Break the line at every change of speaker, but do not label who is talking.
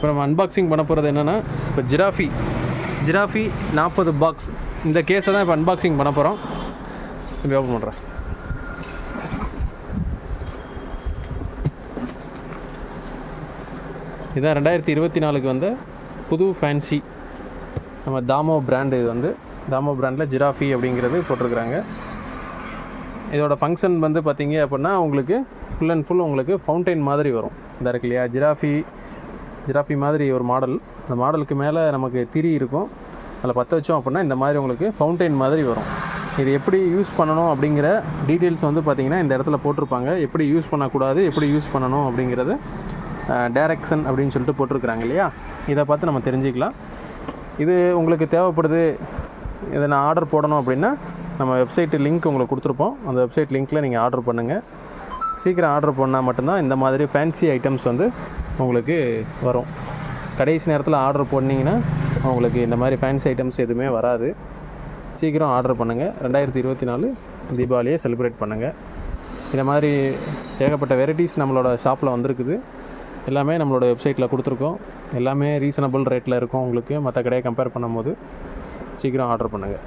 இப்போ நம்ம அன்பாக்சிங் பண்ண போகிறது என்னென்னா இப்போ ஜிராஃபி. ஜிராஃபி நாற்பது பாக்ஸ் இந்த கேஸை தான் இப்போ அன்பாக்சிங் பண்ண போகிறோம் இப்போ ஓப்பன் பண்ணுறேன் இதுதான் ரெண்டாயிரத்தி இருபத்தி நாலுக்கு வந்த புது ஃபேன்சி நம்ம தாமோ பிராண்டு இது வந்து. தாமோ பிராண்டில் ஜிராஃபி அப்படிங்கிறது போட்டிருக்கிறாங்க. இதோட ஃபங்க்ஷன் வந்து பார்த்தீங்க அப்படின்னா உங்களுக்கு ஃபுல் அண்ட் ஃபுல் உங்களுக்கு ஃபவுண்டைன் மாதிரி வரும். இந்த இருக்கு இல்லையா? ஜிராஃபி ஜிராஃபி மாதிரி ஒரு மாடல். அந்த மாடலுக்கு மேலே நமக்கு திரி இருக்கும். அதில் பற்ற வச்சோம் அப்படின்னா இந்த மாதிரி உங்களுக்கு ஃபவுண்டைன் மாதிரி வரும். இது எப்படி யூஸ் பண்ணணும் அப்படிங்கிற டீட்டெயில்ஸ் வந்து பார்த்திங்கன்னா இந்த இடத்துல போட்டிருப்பாங்க. எப்படி யூஸ் பண்ணக்கூடாது எப்படி யூஸ் பண்ணணும் அப்படிங்கிறது டைரக்ஷன் அப்படின்னு சொல்லிட்டு போட்டிருக்கிறாங்க இல்லையா? இதை பார்த்து நம்ம தெரிஞ்சுக்கலாம். இது உங்களுக்கு தேவைப்படுது இதை நான் ஆர்டர் போடணும் அப்படின்னா நம்ம வெப்சைட்டு லிங்க் உங்களுக்கு கொடுத்துருப்போம். அந்த வெப்சைட் லிங்க்கில் நீங்கள் ஆர்டர் பண்ணுங்கள் சீக்கிரம் ஆர்டர் பண்ணால் மட்டும்தான் இந்த மாதிரி ஃபேன்சி ஐட்டம்ஸ் வந்து உங்களுக்கு வரும். கடைசி நேரத்தில் ஆர்டர் பண்ணிங்கன்னா உங்களுக்கு இந்த மாதிரி ஃபேன்சி ஐட்டம்ஸ் எதுவுமே வராது. சீக்கிரம் ஆர்டர் பண்ணுங்கள் ரெண்டாயிரத்தி இருபத்தி நாலு தீபாவளியை செலிப்ரேட் பண்ணுங்கள் இந்த மாதிரி ஏகப்பட்ட வெரைட்டிஸ் நம்மளோட ஷாப்பில் வந்திருக்குது. எல்லாமே நம்மளோட வெப்சைட்டில் கொடுத்துருக்கோம். எல்லாமே ரீசனபிள் ரேட்டில் இருக்கும் உங்களுக்கு. மற்ற கடையை கம்பேர் பண்ணும்போது சீக்கிரம் ஆர்டர் பண்ணுங்கள்